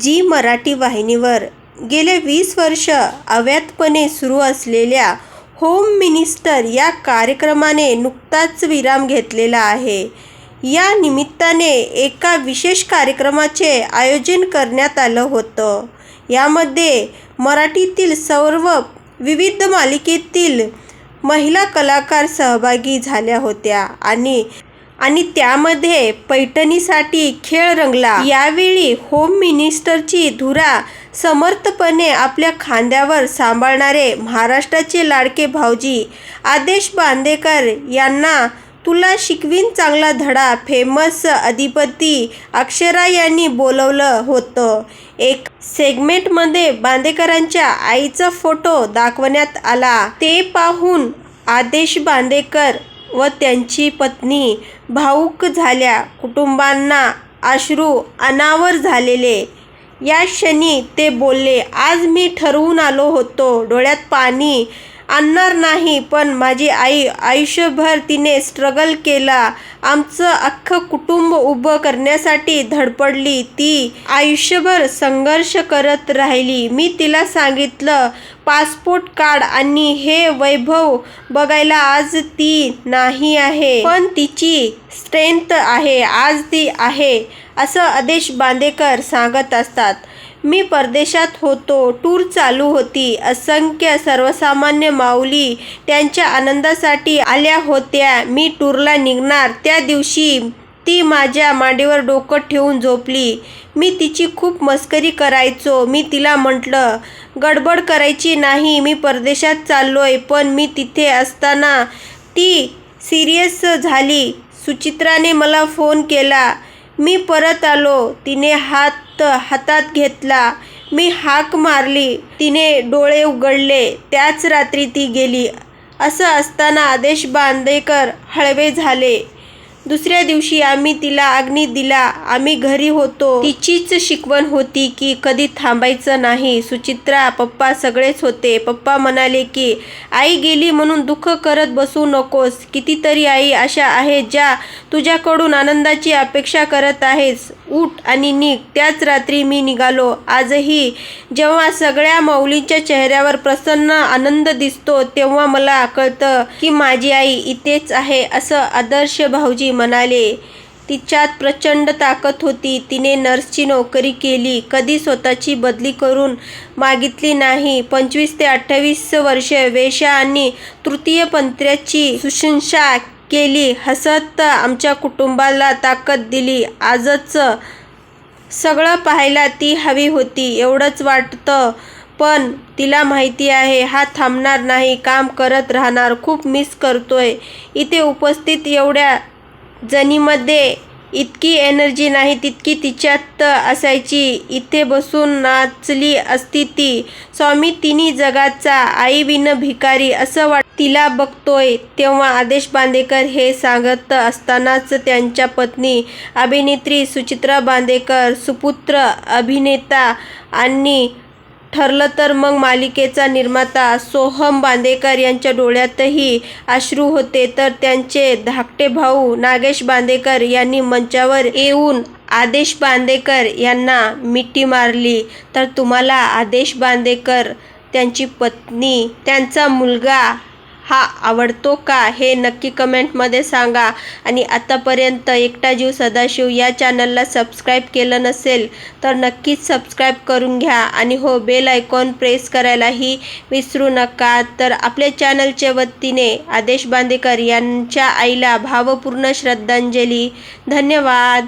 जी मराठी वाहिनीवर गेले वीस वर्ष अव्यातपणे सुरू असलेल्या होम मिनिस्टर या कार्यक्रमाने नुकताच विराम घेतलेला आहे. या निमित्ताने एका विशेष कार्यक्रमाचे आयोजन करण्यात आलं होतं. यामध्ये मराठीतील सर्व विविध मालिकेतील महिला कलाकार सहभागी झाल्या होत्या आणि आणि त्यामध्ये पैठणीसाठी खेळ रंगला. यावेळी होम मिनिस्टरची धुरा समर्थपणे आपल्या खांद्यावर सांभाळणारे महाराष्ट्राचे लाडके भाऊजी आदेश बांदेकर यांना तुला शिकवीन चांगला धडा फेमस अधिपती अक्षरा यांनी बोलवलं होतं. एक सेगमेंटमध्ये बांदेकरांच्या आईचा फोटो दाखवण्यात आला. ते पाहून आदेश बांदेकर व त्यांची पत्नी भाऊक झाल्या. कुटुंबांना अश्रू अनावर झालेले. या क्षणी ते बोलले आज मी ठरवून आलो होतो. डोळ्यात पाणी आणणार नाही पण माझी आई आयुष्यभर तिने स्ट्रगल केला. आमचं अख्खं कुटुंब उभं करण्यासाठी धडपडली. ती आयुष्यभर संघर्ष करत राहिली. मी तिला सांगितलं पासपोर्ट काढ आणि हे वैभव बघायला आज ती नाही आहे पण तिची स्ट्रेंथ आहे आज ती आहे असं आदेश बांदेकर सांगत असतात. मी परदेशात होतो टूर चालू होती. असंख्य सर्वसामान्य माऊली त्यांच्या आनंदासाठी आल्या होत्या. मी टूरला निघणार. त्या दिवशी ती माझ्या मांडीवर डोकं ठेवून झोपली. मी तिची खूप मस्करी करायचो. मी तिला म्हटलं गडबड करायची नाही. मी परदेशात चाललोय पण मी तिथे असताना ती सिरियस झाली. सुचित्राने मला फोन केला. मी परत आलो. तिने हात हातात घेतला. मी हाक मारली. तिने डोळे उघडले. त्याच रात्री ती गेली. असं असताना आदेश बांदेकर हळवे झाले. दुसऱ्या दिवशी आम्ही तिला अग्नी दिला. आम्ही घरी होतो. तिचीच शिकवण होती की कधी थांबायचं नाही. सुचित्रा पप्पा सगळेच होते. पप्पा म्हणाले की आई गेली म्हणून दुःख करत बसू नकोस. कितीतरी आई अशा आहेत ज्या तुझ्याकडून आनंदाची अपेक्षा करत आहेस. उठ आणि निघ. त्याच रात्री मी निघालो. आजही जेव्हा सगळ्या माऊलींच्या चेहऱ्यावर प्रसन्न आनंद दिसतो तेव्हा मला कळतं की माझी आई इथेच आहे असं आदर्श भाऊजी म्हणाले. तिच्यात प्रचंड ताकद होती. तिने नर्सची नोकरी केली. कधी स्वतःची बदली करून मागितली नाही. पंचवीस ते अठ्ठावीस वर्षे वेशा आणि तृतीय पंत्र्याची सुशंसा केली हसत आमच्या कुटुंबाला ताकद दिली. आजच सगळं पाहायला ती हवी होती एवढंच वाटतं. पण तिला माहिती आहे हा थांबणार नाही काम करत राहणार खूप मिस करतोय. इथे उपस्थित एवढ्या जणीमध्ये इतकी एनर्जी नाही तितकी तिच्यात असायची. इथे बसून नाचली असती ती. स्वामी तिन्ही जगाचा आई विन भिकारी असं वाट तिला बघतोय तेव्हा आदेश बांदेकर हे सांगत असतानाच त्यांच्या पत्नी अभिनेत्री सुचित्रा बांदेकर सुपुत्र अभिनेता आणि ठरलं तर मग मालिकेचा निर्माता सोहम बांदेकर यांच्या डोळ्यातही अश्रू होते. तर त्यांचे धाकटे भाऊ नागेश बांदेकर यांनी मंचावर येऊन आदेश बांदेकर यांना मिठी मारली. तर तुम्हाला आदेश बांदेकर त्यांची पत्नी त्यांचा मुलगा हा आवडतो का हे नक्की कमेंटमध्ये सांगा. आणि आतापर्यंत एकटा जीव सदाशिव या चॅनलला सबस्क्राईब केलं नसेल तर नक्कीच सबस्क्राईब करून घ्या. आणि हो बेल आयकॉन प्रेस करायलाही विसरू नका. तर आपल्या चॅनलच्या वतीने आदेश बांदेकर यांच्या आईला भावपूर्ण श्रद्धांजली. धन्यवाद.